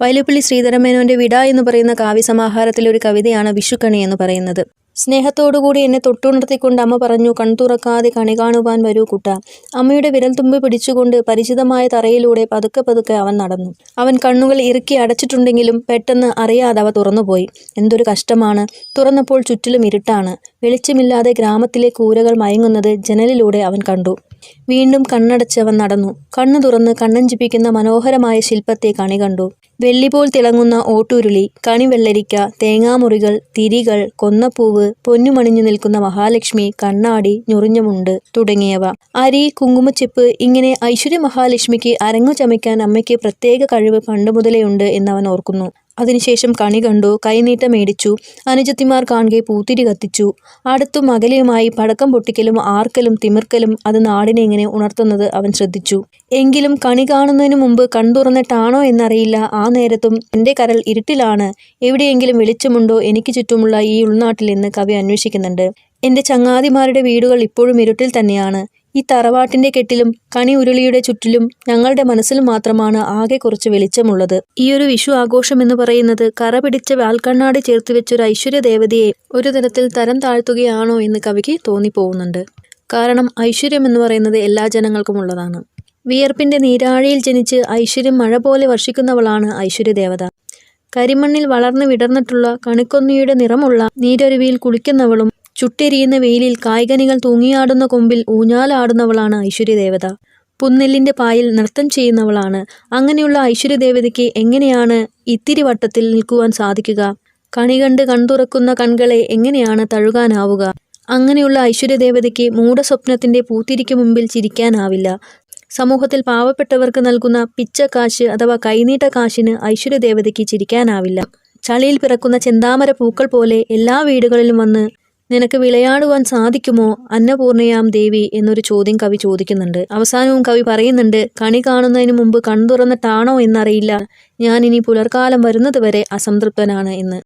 വൈലുപ്പള്ളി ശ്രീധരമേനോന്റെ വിട എന്ന് പറയുന്ന കാവ്യസമാഹാരത്തിലെ ഒരു കവിതയാണ് വിഷുക്കണി എന്ന് പറയുന്നത്. സ്നേഹത്തോടുകൂടി എന്നെ തൊട്ടുണർത്തിക്കൊണ്ട് അമ്മ പറഞ്ഞു കൺതുറക്കാതെ കണി കാണുവാൻ വരൂ കുട്ട. അമ്മയുടെ വിരൽത്തുമ്പ് പിടിച്ചുകൊണ്ട് പരിചിതമായ തറയിലൂടെ പതുക്കെ പതുക്കെ അവൻ നടന്നു. അവൻ കണ്ണുകൾ ഇറുക്കി അടച്ചിട്ടുണ്ടെങ്കിലും പെട്ടെന്ന് അറിയാതെ അവ തുറന്നുപോയി. എന്തൊരു കഷ്ടമാണ്. തുറന്നപ്പോൾ ചുറ്റിലും ഇരുട്ടാണ്. വെളിച്ചമില്ലാതെ ഗ്രാമത്തിലെ കൂരകൾ മയങ്ങുന്നത് ജനലിലൂടെ അവൻ കണ്ടു. വീണ്ടും കണ്ണടച്ചവൻ നടന്നു. കണ്ണു തുറന്ന് കണ്ണഞ്ചിപ്പിക്കുന്ന മനോഹരമായ ശില്പത്തെ കണി കണ്ടു. വെള്ളിപോൽ തിളങ്ങുന്ന ഓട്ടുരുളി കണിവെള്ളരിക്ക തേങ്ങാമുറികൾ തിരികൾ കൊന്നപ്പൂവ് പൊന്നുമണിഞ്ഞു നിൽക്കുന്ന മഹാലക്ഷ്മി കണ്ണാടി ഞൊറിഞ്ഞമുണ്ട് തുടങ്ങിയവ. അരി കുങ്കുമച്ചെപ്പ് ഇങ്ങനെ ഐശ്വര്യ മഹാലക്ഷ്മിക്ക് അരങ്ങു ചമയ്ക്കാൻ അമ്മയ്ക്ക് പ്രത്യേക കഴിവ് പണ്ടുമുതലേ ഉണ്ട് എന്നവൻ ഓർക്കുന്നു. അതിനുശേഷം കണി കണ്ടു കൈനീട്ട മേടിച്ചു അനുജത്തിമാർ കാണുകെ പൂത്തിരി കത്തിച്ചു. അടുത്തും അകലെയുമായി പടക്കം പൊട്ടിക്കലും ആർക്കലും തിമിർക്കലും അത് നാടിനെ ഇങ്ങനെ ഉണർത്തുന്നത് അവൻ ശ്രദ്ധിച്ചു. എങ്കിലും കണി കാണുന്നതിനു മുമ്പ് കൺതുറന്നിട്ടാണോ എന്നറിയില്ല. ആ നേരത്തും എന്റെ കരൾ ഇരുട്ടിലാണ്. എവിടെയെങ്കിലും വെളിച്ചമുണ്ടോ? എനിക്ക് ചുറ്റുമുള്ള ഈ ഉൾനാട്ടിൽ എന്ന് കവി അന്വേഷിക്കുന്നുണ്ട്. എന്റെ ചങ്ങാതിമാരുടെ വീടുകൾ ഇപ്പോഴും ഇരുട്ടിൽ തന്നെയാണ്. ഈ തറവാട്ടിന്റെ കെട്ടിലും കണി ഉരുളിയുടെ ചുറ്റിലും ഞങ്ങളുടെ മനസ്സിൽ മാത്രമാണ് ആകെ കുറച്ച് വെളിച്ചമുള്ളത്. ഈ ഒരു വിഷു ആഘോഷം എന്ന് പറയുന്നത് കറ പിടിച്ച വാൽക്കണ്ണാടി ചേർത്ത് വെച്ചൊരു ഐശ്വര്യ ദേവതയെ ഒരു തരത്തിൽ തരം താഴ്ത്തുകയാണോ എന്ന് കവിക്ക് തോന്നിപ്പോകുന്നുണ്ട്. കാരണം ഐശ്വര്യം എന്ന് പറയുന്നത് എല്ലാ ജനങ്ങൾക്കും ഉള്ളതാണ്. വിയർപ്പിന്റെ നീരാഴിയിൽ ജനിച്ച് ഐശ്വര്യം മഴ പോലെ വർഷിക്കുന്നവളാണ് ഐശ്വര്യ ദേവത കരിമണ്ണിൽ വളർന്നു വിടർന്നിട്ടുള്ള കണിക്കൊന്നിയുടെ നിറമുള്ള നീരരുവിയിൽ കുളിക്കുന്നവളും ചുട്ടെരിയുന്ന വെയിലിൽ കായ്കനികൾ തൂങ്ങിയാടുന്ന കൊമ്പിൽ ഊഞ്ഞാലാടുന്നവളാണ് ഐശ്വര്യദേവത. പുന്നെല്ലിന്റെ പായിൽ നൃത്തം ചെയ്യുന്നവളാണ്. അങ്ങനെയുള്ള ഐശ്വര്യദേവതയ്ക്ക് എങ്ങനെയാണ് ഇത്തിരി വട്ടത്തിൽ നിൽക്കുവാൻ സാധിക്കുക? കണി കണ്ട് കൺതുറക്കുന്ന കൺകളെ എങ്ങനെയാണ് തഴുകാനാവുക? അങ്ങനെയുള്ള ഐശ്വര്യദേവതയ്ക്ക് മൂഢസ്വപ്നത്തിന്റെ പൂത്തിരിക്ക് മുമ്പിൽ ചിരിക്കാനാവില്ല. സമൂഹത്തിൽ പാവപ്പെട്ടവർക്ക് നൽകുന്ന പിച്ചക്കാശ് അഥവാ കൈനീട്ട കാശിന് ഐശ്വര്യദേവതയ്ക്ക് ചിരിക്കാനാവില്ല. ചളിയിൽ പിറക്കുന്ന ചെന്താമര പൂക്കൾ പോലെ എല്ലാ വീടുകളിലും വന്ന് നിനക്ക് വിളയാടുവാൻ സാധിക്കുമോ അന്നപൂർണയാം ദേവി എന്നൊരു ചോദ്യം കവി ചോദിക്കുന്നുണ്ട്. അവസാനവും കവി പറയുന്നുണ്ട് കണി കാണുന്നതിന് മുമ്പ് കൺതുറന്നിട്ടാണോ എന്നറിയില്ല. ഞാൻ ഇനി പുലർക്കാലം വരുന്നത് വരെ അസംതൃപ്തനാണ് എന്ന്.